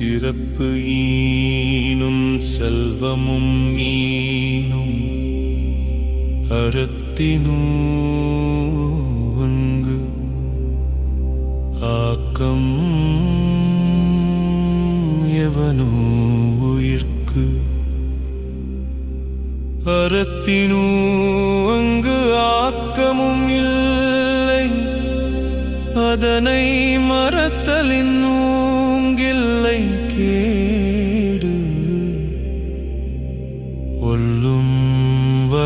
சிறப்பு ஈனும் செல்வமும் ஈனும் அறத்தினோங்கு ஆக்கம் எவனோ உயிர்க்கு அறத்தினோ அங்கு ஆக்கமும் இல்லை. அதனை மறத்தலின்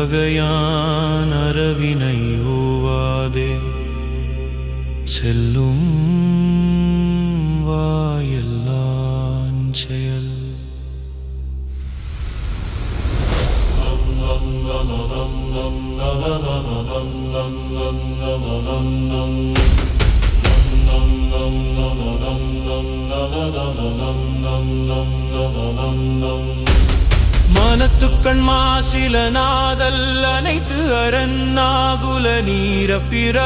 வகையான் அரவினை ஓவாதே செல்லும் வாயெல்லான் செயல் மனத்துக்கண் மாசில நாதல் அனைத்து அரண்ணாகுல நீர பிற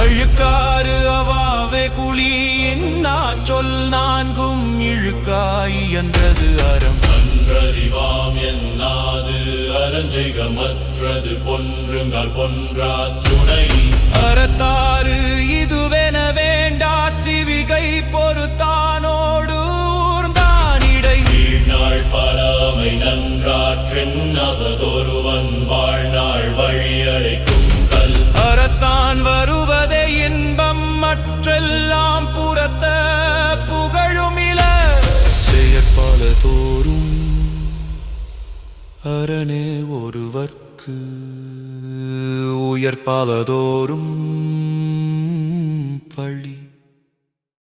அழுக்காறு அவாவே குழி என்னா சொல் நான்கும் இழுக்காய் என்றது அறம். அன்றறிவாம் என்னாது அரஞ்செய்க மற்றது பொன்றுங்கால் பொன்றா துணை. அறத்தாறு இதுவென நன்றாற்றென்னதொருவன் வாழ்நாள் வழியடைக்கும் கல். அறத்தான் வருவதே இன்பம் மற்றெல்லாம் புறத்த புகழுமில செயற்பால தோறும் அரணே ஒருவர்க்கு உயர்பாலதோறும்